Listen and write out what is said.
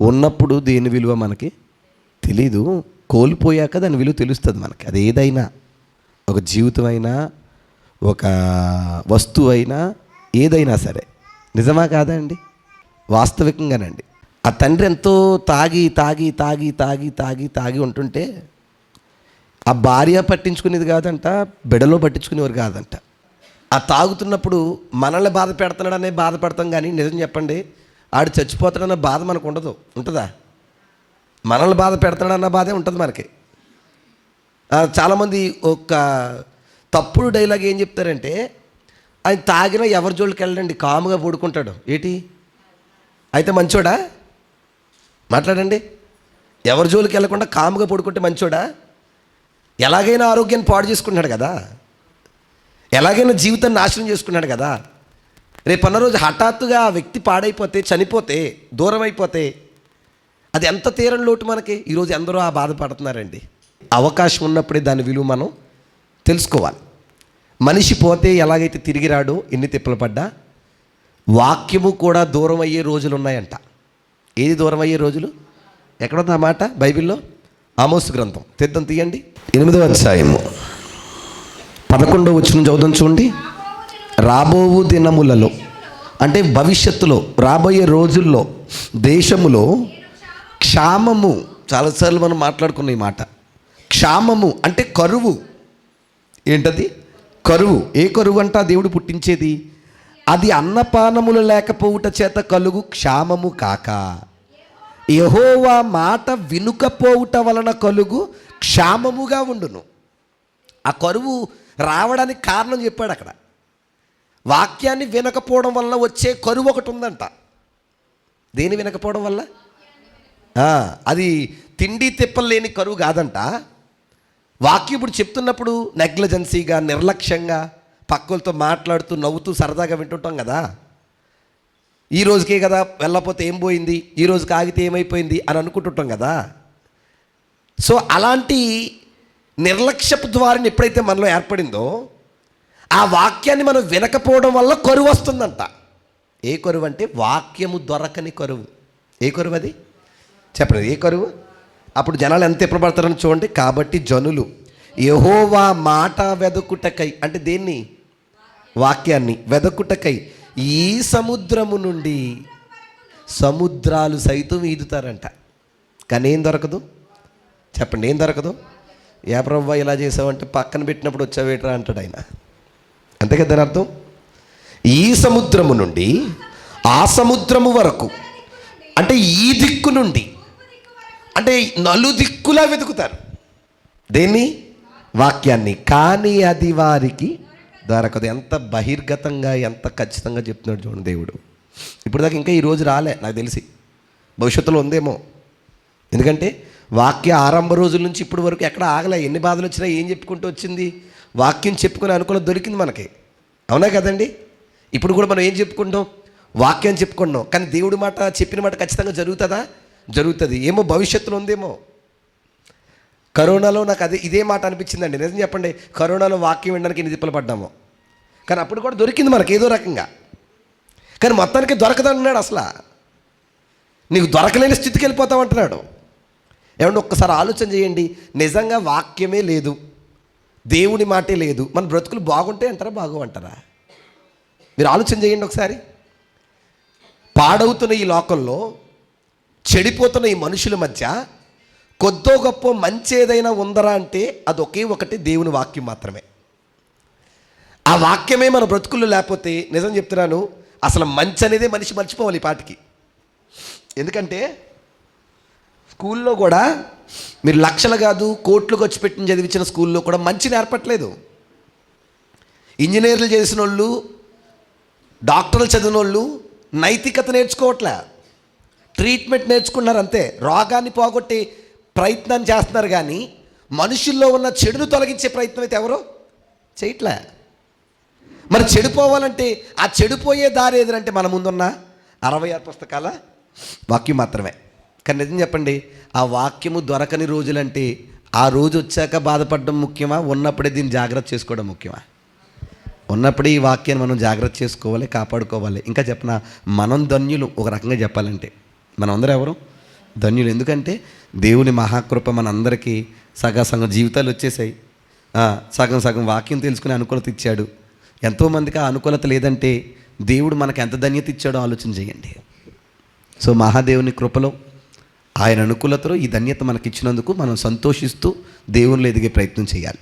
ఉన్నప్పుడు దేని విలువ మనకి? తెలీదు. కోల్పోయాక దాని విలువ తెలుస్తుంది మనకి. అది ఏదైనా ఒక జీవితం అయినా ఒక వస్తువు అయినా ఏదైనా సరే. నిజమా కాదా అండి? వాస్తవికంగానండి. ఆ తండ్రి ఎంతో తాగి తాగి తాగి తాగి తాగి తాగి ఉంటుంటే ఆ భార్య పట్టించుకునేది కాదంట బిడలో పట్టించుకునేవారు కాదంట. ఆ తాగుతున్నప్పుడు మనల్ని బాధ పెడుతున్నాడనే బాధపడతాం కానీ నిజం చెప్పండి ఆడు చచ్చిపోతాడన్న బాధ మనకు ఉండదు ఉంటుందా? మనల్ని బాధ పెడతాడన్న బాధే ఉంటుంది మనకి. చాలామంది ఒక తప్పుడు డైలాగ్ ఏం చెప్తారంటే ఆయన తాగినా ఎవరి జోలికి వెళ్ళండి కాముగా పడుకుంటాడు ఏటి? అయితే మంచోడా? మాట్లాడండి. ఎవరి జోలికి వెళ్ళకుండా కాముగా పడుకుంటే మంచోడా? ఎలాగైనా ఆరోగ్యాన్ని పాడు చేసుకున్నాడు కదా. ఎలాగైనా జీవితాన్ని నాశనం చేసుకున్నాడు కదా. రేపు అన్న రోజు హఠాత్తుగా ఆ వ్యక్తి పాడైపోతే చనిపోతే దూరం అయిపోతే అది ఎంత తీరం లోటు మనకి? ఈరోజు ఎందరో ఆ బాధపడుతున్నారండి. అవకాశం ఉన్నప్పుడే దాని విలువ మనం తెలుసుకోవాలి. మనిషి పోతే ఎలాగైతే తిరిగి రాడో ఎన్ని తిప్పలు పడ్డా? వాక్యము కూడా దూరం అయ్యే రోజులు ఉన్నాయంట. ఏది దూరం అయ్యే రోజులు? ఎక్కడుంది ఆ మాట? బైబిల్లో? ఆమోసు గ్రంథం. తెద్దాం తీయండి. ఎనిమిదవ అధ్యాయము. పదకొండవ వచ్చిన చదువుదాం చూడండి. రాబోవు దినములలో అంటే భవిష్యత్తులో రాబోయే రోజుల్లో దేశములో క్షామము చాలాసార్లు మనం మాట్లాడుకున్న ఈ మాట క్షామము అంటే కరువు. ఏంటది? కరువు. ఏ కరువు అంట దేవుడు పుట్టించేది? అది అన్నపానములు లేకపోవుట చేత కలుగు క్షామము కాక. యహోవా మాట వినుకపోవుట వలన కలుగు క్షామముగా ఉండును. ఆ కరువు రావడానికి కారణం చెప్పాడు అక్కడ. వాక్యాన్ని వినకపోవడం వల్ల వచ్చే కరువు ఒకటి ఉందంట. దేని వినకపోవడం వల్ల? అది తిండి తిప్పలు లేని కరువు కాదంట. వాక్యం ఇప్పుడు చెప్తున్నప్పుడు నెగ్లజెన్సీగా నిర్లక్ష్యంగా పక్కలతో మాట్లాడుతూ నవ్వుతూ సరదాగా వింటుంటాం కదా. ఈ రోజుకే కదా వెళ్ళకపోతే ఏం పోయింది? ఈ రోజుకి ఆగితే ఏమైపోయింది? అని అనుకుంటుంటాం కదా. సో అలాంటి నిర్లక్ష్యపు ద్వారం ఎప్పుడైతే మనలో ఏర్పడిందో ఆ వాక్యాన్ని మనం వినకపోవడం వల్ల కరువు వస్తుందంట. ఏ కరువు అంటే వాక్యము దొరకని కరువు. ఏ కరువు అది? చెప్పండి ఏ కరువు? అప్పుడు జనాలు ఎంత ఇప్పబడతారని చూడండి. కాబట్టి జనులు యహోవా మాట వెదకుటకై అంటే దేన్ని? వాక్యాన్ని వెదకుటకై ఈ సముద్రము నుండి సముద్రాలు సైతం ఈదుతారంట. కానీ ఏం దొరకదు? చెప్పండి ఏం దొరకదు? ఏ ప్రభు ఇలా చేసావంటే పక్కన పెట్టినప్పుడు వచ్చావేట్రా అంటాడు ఆయన. అంతే కదా దాని అర్థం? ఈ సముద్రము నుండి ఆ సముద్రము వరకు అంటే ఈ దిక్కు నుండి అంటే నలుదిక్కులా వెతుకుతారు. దేన్ని? వాక్యాన్ని. కానీ అది వారికి దొరకదు. ఎంత బహిర్గతంగా ఎంత ఖచ్చితంగా చెప్తున్నాడు చూడండి దేవుడు. ఇప్పుడు దాకా ఇంకా ఈరోజు రాలే నాకు తెలిసి. భవిష్యత్తులో ఉందేమో. ఎందుకంటే వాక్య ఆరంభ రోజుల నుంచి ఇప్పటి వరకు ఎక్కడ ఆగలే. ఎన్ని బాధలు వచ్చినా ఏం చెప్పుకుంటూ వచ్చింది? వాక్యం చెప్పుకునే అనుకూలం దొరికింది మనకి. అవునా కదండి? ఇప్పుడు కూడా మనం ఏం చెప్పుకుంటాం? వాక్యం చెప్పుకుంటాం కానీ దేవుడి మాట చెప్పిన మాట ఖచ్చితంగా జరుగుతుందా? జరుగుతుంది. ఏమో భవిష్యత్తులో ఉందేమో. కరోనాలో నాకు అదే ఇదే మాట అనిపించిందండి. నిజం చెప్పండి. కరోనాలో వాక్యం వినడానికి ఎన్ని తిప్పలు పడ్డాము. కానీ అప్పుడు కూడా దొరికింది మనకి ఏదో రకంగా. కానీ మొత్తానికి దొరకదన్నాడు అసలు. నీకు దొరకలేని స్థితికి వెళ్ళిపోతావు అంటున్నాడు. ఏమంటే ఒక్కసారి ఆలోచన చేయండి. నిజంగా వాక్యమే లేదు. దేవుని మాటే లేదు. మన బ్రతుకులు బాగుంటే అంటారా బాగుంటారా మీరు ఆలోచన చేయండి ఒకసారి. పాడవుతున్న ఈ లోకంలో చెడిపోతున్న ఈ మనుషుల మధ్య కొద్దో గొప్ప మంచి ఏదైనా ఉందరా అంటే అది ఒకే ఒకటి దేవుని వాక్యం మాత్రమే. ఆ వాక్యమే మన బ్రతుకులు లేకపోతే నిజం చెప్తున్నాను అసలు మంచి అనేదే మనిషి మర్చిపోవాలి ఈ పాటికి. ఎందుకంటే స్కూల్లో కూడా మీరు లక్షలు కాదు కోట్లు ఖర్చు పెట్టిన చదివించిన స్కూల్లో కూడా మంచి నేర్పట్లేదు. ఇంజనీర్లు చేసిన వాళ్ళు డాక్టర్లు చదివిన వాళ్ళు నైతికత నేర్చుకోవట్లే. ట్రీట్మెంట్ నేర్చుకున్నారు అంతే. రోగాన్ని పోగొట్టి ప్రయత్నం చేస్తున్నారు కానీ మనుషుల్లో ఉన్న చెడును తొలగించే ప్రయత్నం అయితే ఎవరు చేయట్లే. మరి చెడిపోవాలంటే ఆ చెడిపోయే దారి ఏదంటే మన ముందున్న అరవై ఆరు పుస్తకాల వాక్యం మాత్రమే. కానీ నిజం చెప్పండి ఆ వాక్యము దొరకని రోజులంటే ఆ రోజు వచ్చాక బాధపడడం ముఖ్యమా? ఉన్నప్పుడే దీన్ని జాగ్రత్త చేసుకోవడం ముఖ్యమా? ఉన్నప్పుడే ఈ వాక్యాన్ని మనం జాగ్రత్త చేసుకోవాలి కాపాడుకోవాలి. ఇంకా చెప్పిన మనం ధన్యులు ఒక రకంగా చెప్పాలంటే. మనందరూ ఎవరు? ధన్యులు. ఎందుకంటే దేవుని మహాకృప మనందరికీ సగం సగం జీవితాలు వచ్చేసాయి. సగం సగం వాక్యం తెలుసుకునే అనుకూలత ఇచ్చాడు. ఎంతోమందికి ఆ అనుకూలత లేదంటే దేవుడు మనకు ఎంత ధన్యత ఇచ్చాడో ఆలోచన చేయండి. సో మహాదేవుని కృపలో ఆయన అనుకూలతలో ఈ ధన్యత మనకిచ్చినందుకు మనం సంతోషిస్తూ దేవుళ్ళు ఎదిగే ప్రయత్నం చేయాలి.